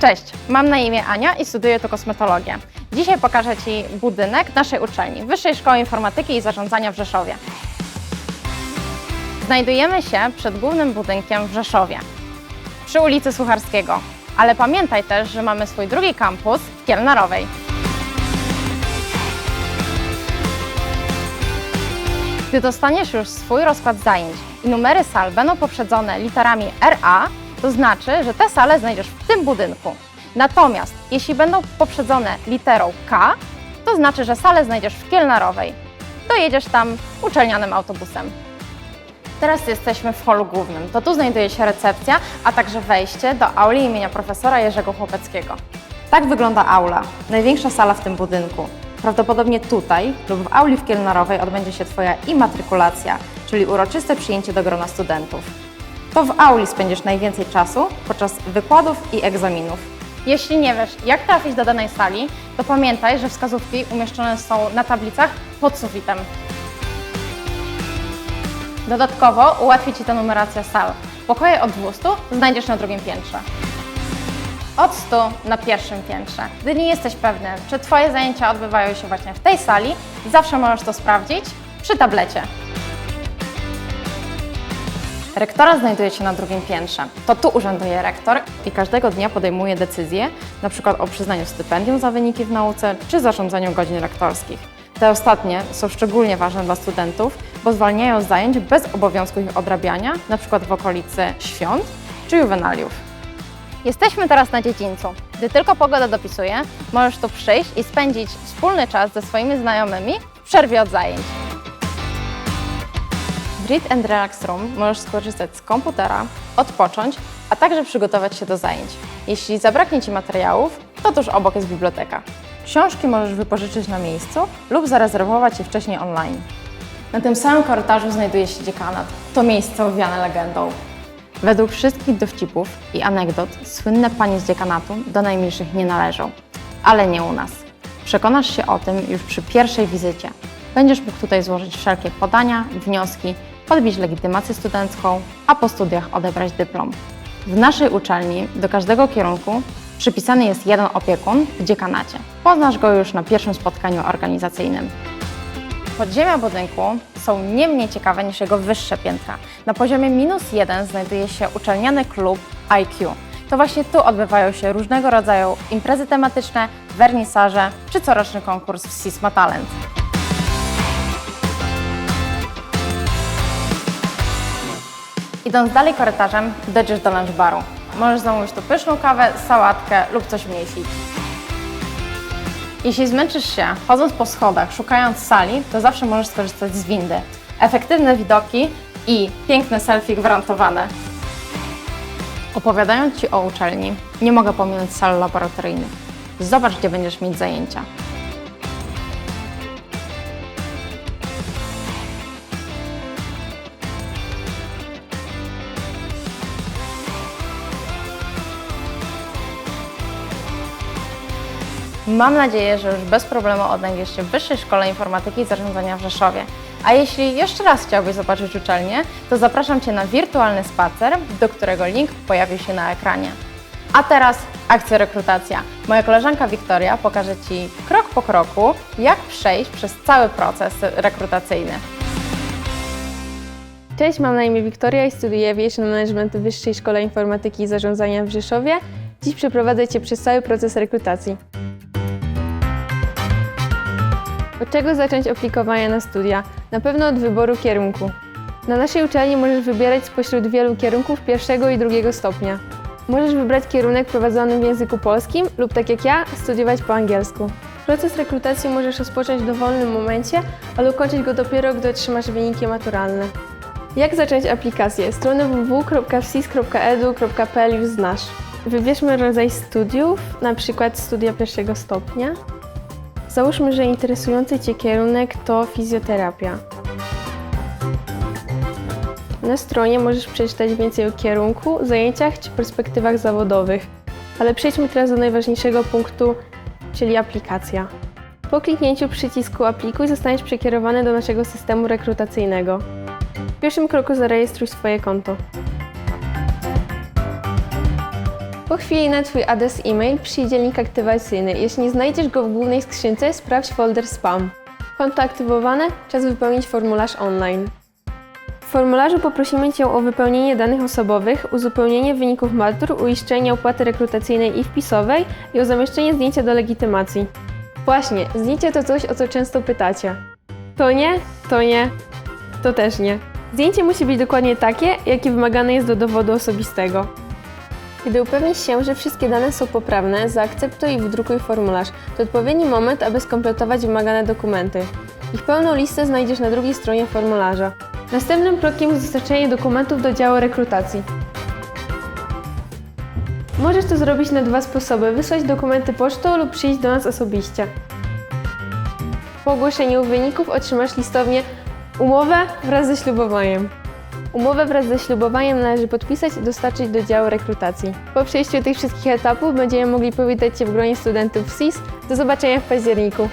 Cześć, mam na imię Ania i studiuję tu kosmetologię. Dzisiaj pokażę Ci budynek naszej uczelni, Wyższej Szkoły Informatyki i Zarządzania w Rzeszowie. Znajdujemy się przed głównym budynkiem w Rzeszowie, przy ulicy Sucharskiego. Ale pamiętaj też, że mamy swój drugi kampus w Kielnarowej. Gdy dostaniesz już swój rozkład zajęć i numery sal będą poprzedzone literami RA, to znaczy, że te sale znajdziesz w tym budynku. Natomiast jeśli będą poprzedzone literą K, to znaczy, że salę znajdziesz w Kielnarowej. Dojedziesz tam uczelnianym autobusem. Teraz jesteśmy w holu głównym. To tu znajduje się recepcja, a także wejście do auli imienia profesora Jerzego Chłopeckiego. Tak wygląda aula, największa sala w tym budynku. Prawdopodobnie tutaj lub w auli w Kielnarowej odbędzie się Twoja imatrykulacja, czyli uroczyste przyjęcie do grona studentów. To w auli spędzisz najwięcej czasu podczas wykładów i egzaminów. Jeśli nie wiesz, jak trafić do danej sali, to pamiętaj, że wskazówki umieszczone są na tablicach pod sufitem. Dodatkowo ułatwi Ci to numeracja sal. Pokoje od 200 znajdziesz na drugim piętrze. Od 100 na pierwszym piętrze. Gdy nie jesteś pewny, czy Twoje zajęcia odbywają się właśnie w tej sali, zawsze możesz to sprawdzić przy tablecie. Rektora znajduje się na drugim piętrze. To tu urzęduje rektor i każdego dnia podejmuje decyzje, np. o przyznaniu stypendium za wyniki w nauce czy zarządzaniu godzin rektorskich. Te ostatnie są szczególnie ważne dla studentów, bo zwalniają zajęć bez obowiązku ich odrabiania, np. w okolicy świąt czy juwenaliów. Jesteśmy teraz na dziedzińcu. Gdy tylko pogoda dopisuje, możesz tu przyjść i spędzić wspólny czas ze swoimi znajomymi w przerwie od zajęć. W Read and Relax Room możesz skorzystać z komputera, odpocząć, a także przygotować się do zajęć. Jeśli zabraknie Ci materiałów, to tuż obok jest biblioteka. Książki możesz wypożyczyć na miejscu lub zarezerwować je wcześniej online. Na tym samym korytarzu znajduje się dziekanat. To miejsce owiane legendą. Według wszystkich dowcipów i anegdot słynne panie z dziekanatu do najmilszych nie należą. Ale nie u nas. Przekonasz się o tym już przy pierwszej wizycie. Będziesz mógł tutaj złożyć wszelkie podania, wnioski, podbić legitymację studencką, a po studiach odebrać dyplom. W naszej uczelni do każdego kierunku przypisany jest jeden opiekun w dziekanacie. Poznasz go już na pierwszym spotkaniu organizacyjnym. Podziemia budynku są nie mniej ciekawe niż jego wyższe piętra. Na poziomie minus jeden znajduje się uczelniany klub IQ. To właśnie tu odbywają się różnego rodzaju imprezy tematyczne, wernisaże czy coroczny konkurs w Sisma Talent. Idąc dalej korytarzem, dojdziesz do lunch baru. Możesz zamówić tu pyszną kawę, sałatkę lub coś mniej fit. Jeśli zmęczysz się chodząc po schodach, szukając sali, to zawsze możesz skorzystać z windy. Efektywne widoki i piękne selfie gwarantowane. Opowiadając Ci o uczelni, nie mogę pominąć sal laboratoryjnych. Zobacz, gdzie będziesz mieć zajęcia. Mam nadzieję, że już bez problemu odnajdziesz się w Wyższej Szkole Informatyki i Zarządzania w Rzeszowie. A jeśli jeszcze raz chciałbyś zobaczyć uczelnię, to zapraszam Cię na wirtualny spacer, do którego link pojawił się na ekranie. A teraz akcja rekrutacja. Moja koleżanka Wiktoria pokaże Ci krok po kroku, jak przejść przez cały proces rekrutacyjny. Cześć, mam na imię Wiktoria i studiuję Aviation Management w Wyższej Szkole Informatyki i Zarządzania w Rzeszowie. Dziś przeprowadzę Cię przez cały proces rekrutacji. Od czego zacząć aplikowanie na studia? Na pewno od wyboru kierunku. Na naszej uczelni możesz wybierać spośród wielu kierunków pierwszego i drugiego stopnia. Możesz wybrać kierunek prowadzony w języku polskim lub tak jak ja, studiować po angielsku. Proces rekrutacji możesz rozpocząć w dowolnym momencie, ale ukończyć go dopiero, gdy otrzymasz wyniki maturalne. Jak zacząć aplikację? Stronę www.wsis.edu.pl już znasz. Wybierzmy rodzaj studiów, na przykład studia pierwszego stopnia. Załóżmy, że interesujący Cię kierunek to fizjoterapia. Na stronie możesz przeczytać więcej o kierunku, zajęciach czy perspektywach zawodowych. Ale przejdźmy teraz do najważniejszego punktu, czyli aplikacja. Po kliknięciu przycisku Aplikuj zostaniesz przekierowany do naszego systemu rekrutacyjnego. W pierwszym kroku zarejestruj swoje konto. Po chwili na Twój adres e-mail przyjdzie link aktywacyjny. Jeśli nie znajdziesz go w głównej skrzynce, sprawdź folder spam. Konto aktywowane, czas wypełnić formularz online. W formularzu poprosimy Cię o wypełnienie danych osobowych, uzupełnienie wyników matur, uiszczenie opłaty rekrutacyjnej i wpisowej i o zamieszczenie zdjęcia do legitymacji. Właśnie, zdjęcie to coś, o co często pytacie. To nie, to nie, to też nie. Zdjęcie musi być dokładnie takie, jakie wymagane jest do dowodu osobistego. Gdy upewnisz się, że wszystkie dane są poprawne, zaakceptuj i wydrukuj formularz. To odpowiedni moment, aby skompletować wymagane dokumenty. Ich pełną listę znajdziesz na drugiej stronie formularza. Następnym krokiem jest dostarczenie dokumentów do działu rekrutacji. Możesz to zrobić na dwa sposoby: wysłać dokumenty pocztą lub przyjść do nas osobiście. Po ogłoszeniu wyników otrzymasz listownie umowę wraz ze ślubowaniem. Umowę wraz ze ślubowaniem należy podpisać i dostarczyć do działu rekrutacji. Po przejściu tych wszystkich etapów będziemy mogli powitać Cię w gronie studentów SIS. Do zobaczenia w październiku.